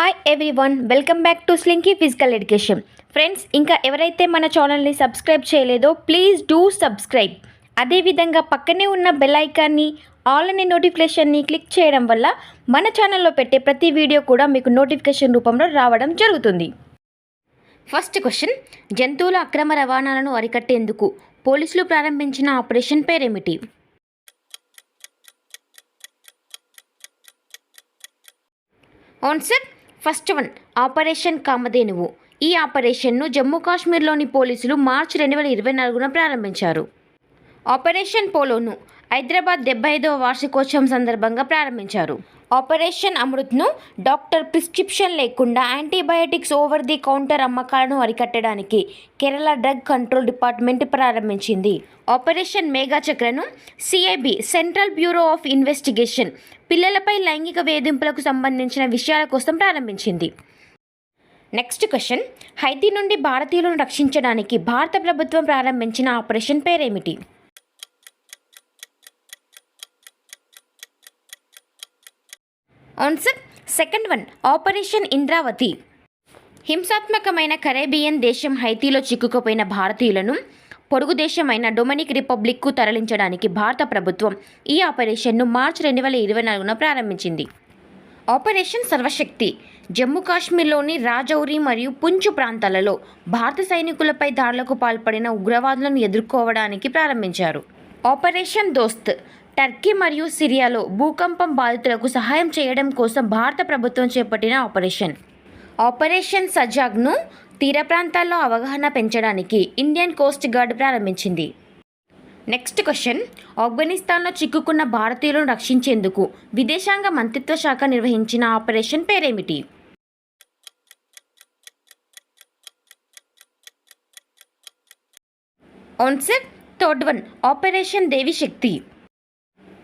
Hi everyone welcome back to slinky physical education friends ఇంకా ఎవరైతే మన ఛానల్ని సబ్స్క్రైబ్ చేయలేదో ప్లీజ్ డూ సబ్స్క్రైబ్ అదేవిధంగా పక్కనే ఉన్న బెల్ ఐకాన్ని ఆల్ అనే నోటిఫికేషన్ని క్లిక్ చేయడం వల్ల మన ఛానల్లో పెట్టే ప్రతి వీడియో కూడా మీకు నోటిఫికేషన్ రూపంలో రావడం జరుగుతుంది. ఫస్ట్ క్వశ్చన్ జంతువుల అక్రమ రవాణాలను అరికట్టేందుకు పోలీసులు ప్రారంభించిన ఆపరేషన్ పేరేమిటి? ఆన్సర్ ఫస్ట్ వన్ ఆపరేషన్ కామధేనువు. ఈ ఆపరేషన్ను జమ్మూ కాశ్మీర్లోని పోలీసులు మార్చి రెండు వేల ఇరవై నాలుగున ప్రారంభించారు. ఆపరేషన్ పోలోను హైదరాబాద్ డెబ్బై ఐదవ వార్షికోత్సవం సందర్భంగా ప్రారంభించారు. ఆపరేషన్ అమృత్ను డాక్టర్ ప్రిస్క్రిప్షన్ లేకుండా యాంటీబయాటిక్స్ ఓవర్ ది కౌంటర్ అమ్మకాలను అరికట్టడానికి కేరళ డ్రగ్ కంట్రోల్ డిపార్ట్మెంట్ ప్రారంభించింది. Operation Megha చక్రను CIB central bureau of investigation పిల్లలపై లైంగిక వేధింపులకు సంబంధించిన విషయాల కోసం ప్రారంభించింది. Next question. హైతీ నుండి భారతీయులను రక్షించడానికి భారత ప్రభుత్వం ప్రారంభించిన ఆపరేషన్ పేరేమిటి? Answer second one operation Indravati. హింసాత్మకమైన Caribbean దేశం హైతీలో చిక్కుకుపోయిన భారతీయులను పొరుగు దేశమైన డొమినిక్ రిపబ్లిక్కు తరలించడానికి భారత ప్రభుత్వం ఈ ఆపరేషన్ను మార్చి రెండు వేల ఇరవై నాలుగున ప్రారంభించింది. ఆపరేషన్ సర్వశక్తి జమ్మూ కాశ్మీర్లోని రాజౌరి మరియు పుంచు ప్రాంతాలలో భారత సైనికులపై దాడులకు పాల్పడిన ఉగ్రవాదులను ఎదుర్కోవడానికి ప్రారంభించారు. ఆపరేషన్ దోస్త్ టర్కీ మరియు సిరియాలో భూకంపం బాధితులకు సహాయం చేయడం కోసం భారత ప్రభుత్వం చేపట్టిన ఆపరేషన్. ఆపరేషన్ సజాగ్ను తీర ప్రాంతాల్లో అవగాహన పెంచడానికి ఇండియన్ కోస్ట్ గార్డ్ ప్రారంభించింది. Next question. ఆఫ్ఘనిస్తాన్లో చిక్కుకున్న భారతీయులను రక్షించేందుకు విదేశాంగ మంత్రిత్వ శాఖ నిర్వహించిన ఆపరేషన్ పేరేమిటి? Answer third one. Operation Devi Shakti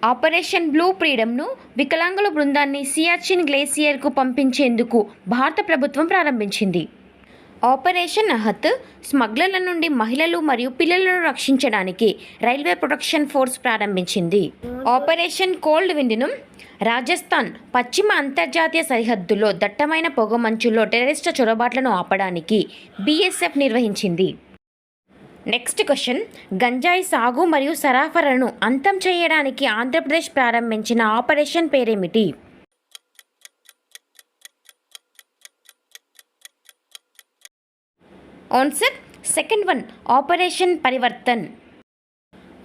operation blue ఫ్రీడమ్ను వికలాంగుల బృందాన్ని సియాచిన్ గ్లేసియర్కు పంపించేందుకు భారత ప్రభుత్వం ప్రారంభించింది. ఆపరేషన్ అహత్ స్మగ్లర్ల నుండి మహిళలు మరియు పిల్లలను రక్షించడానికి రైల్వే ప్రొటెక్షన్ ఫోర్స్ ప్రారంభించింది. ఆపరేషన్ కోల్డ్ విండ్ను రాజస్థాన్ పశ్చిమ అంతర్జాతీయ సరిహద్దులో దట్టమైన పొగమంచులో టెర్రరిస్టు చొరబాట్లను ఆపడానికి బీఎస్ఎఫ్ నిర్వహించింది. Next question. గంజాయి సాగు మరియు సరఫరాను అంతం చేయడానికి ఆంధ్రప్రదేశ్ ప్రారంభించిన ఆపరేషన్ పేరేమిటి? Answer second one operation Parivartan.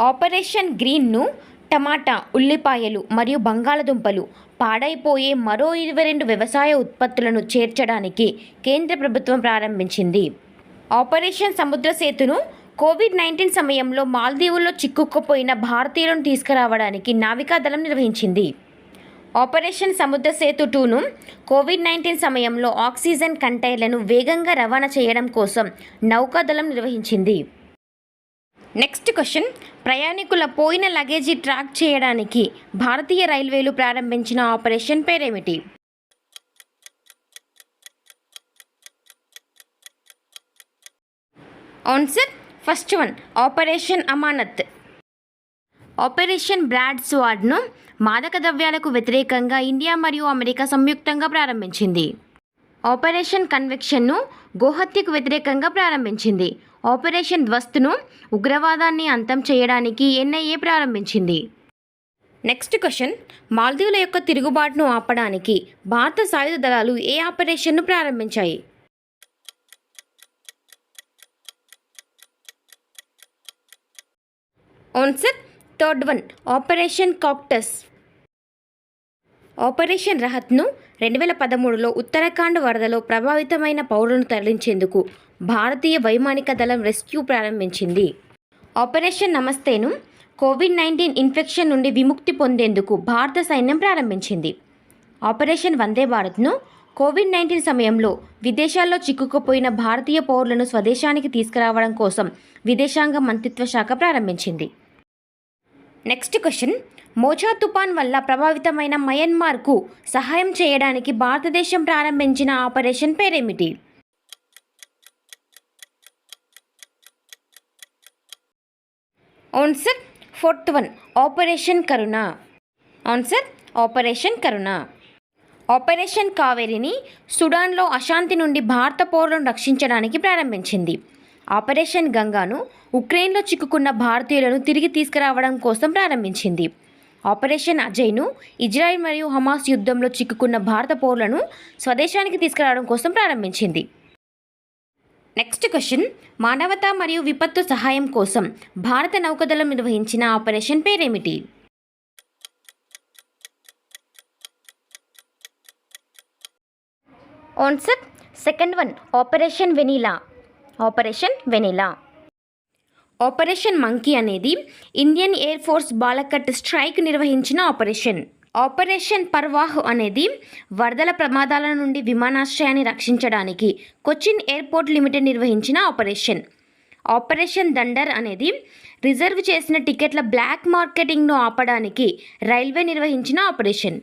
Operation గ్రీన్ను టమాటా ఉల్లిపాయలు మరియు బంగాళదుంపలు పాడైపోయే మరో ఇరవై రెండు వ్యవసాయ ఉత్పత్తులను చేర్చడానికి కేంద్ర ప్రభుత్వం ప్రారంభించింది. ఆపరేషన్ సముద్ర సేతును కోవిడ్ నైన్టీన్ సమయంలో మాల్దీవుల్లో చిక్కుకుపోయిన భారతీయులను తీసుకురావడానికి నావికాదళం నిర్వహించింది. ఆపరేషన్ సముద్ర సేతు టూను కోవిడ్ నైన్టీన్ సమయంలో ఆక్సిజన్ కంటైర్లను వేగంగా రవాణా చేయడం కోసం నౌకాదళం నిర్వహించింది. Next question. ప్రయాణికుల పోయిన లగేజీ ట్రాక్ చేయడానికి భారతీయ రైల్వేలు ప్రారంభించిన ఆపరేషన్ పేరేమిటి? Answer first one operation Amanat. Operation broad స్వాడ్ను మాదక ద్రవ్యాలకు వ్యతిరేకంగా ఇండియా మరియు అమెరికా సంయుక్తంగా ప్రారంభించింది. ఆపరేషన్ కన్వెక్షన్ను గోహత్యకు వ్యతిరేకంగా ప్రారంభించింది. ఆపరేషన్ ధ్వస్తును ఉగ్రవాదాన్ని అంతం చేయడానికి ఎన్ఐఏ ప్రారంభించింది. నెక్స్ట్ క్వశ్చన్ మాల్దీవుల యొక్క తిరుగుబాటును ఆపడానికి భారత సాయుధ దళాలు ఏ ఆపరేషన్ను ప్రారంభించాయి? Answer third one operation cactus operation రహత్ను రెండు వేల పదమూడులో ఉత్తరాఖండ్ వరదలో ప్రభావితమైన పౌరులను తరలించేందుకు భారతీయ వైమానిక దళం రెస్క్యూ ప్రారంభించింది. ఆపరేషన్ నమస్తేను కోవిడ్ నైన్టీన్ ఇన్ఫెక్షన్ నుండి విముక్తి పొందేందుకు భారత సైన్యం ప్రారంభించింది. ఆపరేషన్ వందే భారత్ను కోవిడ్ నైన్టీన్ సమయంలో విదేశాల్లో చిక్కుకుపోయిన భారతీయ పౌరులను స్వదేశానికి తీసుకురావడం కోసం విదేశాంగ మంత్రిత్వ శాఖ ప్రారంభించింది. నెక్స్ట్ క్వశ్చన్ మోచా తుపాన్ వల్ల ప్రభావితమైన మయన్మార్కు సహాయం చేయడానికి భారతదేశం ప్రారంభించిన ఆపరేషన్ పేరేమిటి? Answer fourth one operation Karuna answer operation Karuna operation కావేరిని సుడాన్లో అశాంతి నుండి భారత పౌరులను రక్షించడానికి ప్రారంభించింది. ఆపరేషన్ గంగాను ఉక్రెయిన్లో చిక్కుకున్న భారతీయులను తిరిగి తీసుకురావడం కోసం ప్రారంభించింది. ఆపరేషన్ అజయ్ను ఇజ్రాయిల్ మరియు హమాస్ యుద్ధంలో చిక్కుకున్న భారత పౌరులను స్వదేశానికి తీసుకురావడం కోసం ప్రారంభించింది. Next question. మానవత మరియు విపత్తు సహాయం కోసం భారత నౌకదళం నిర్వహించిన ఆపరేషన్ పేరేమిటి? Answer second one operation vanilla. Operation vanilla. Operation monkey అనేది Indian air force Balakot strike నిర్వహించిన ఆపరేషన్. ఆపరేషన్ పర్వాహ్ అనేది వరదల ప్రమాదాల నుండి విమానాశ్రయాన్ని రక్షించడానికి కొచ్చిన్ ఎయిర్పోర్ట్ లిమిటెడ్ నిర్వహించిన ఆపరేషన్. ఆపరేషన్ దండర్ అనేది రిజర్వ్ చేసిన టికెట్ల బ్లాక్ మార్కెటింగ్ను ఆపడానికి రైల్వే నిర్వహించిన operation.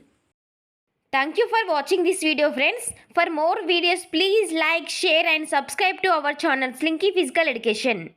Thank you for watching this video friends. For more videos please like, share and subscribe to our channel Slinky Physical Education.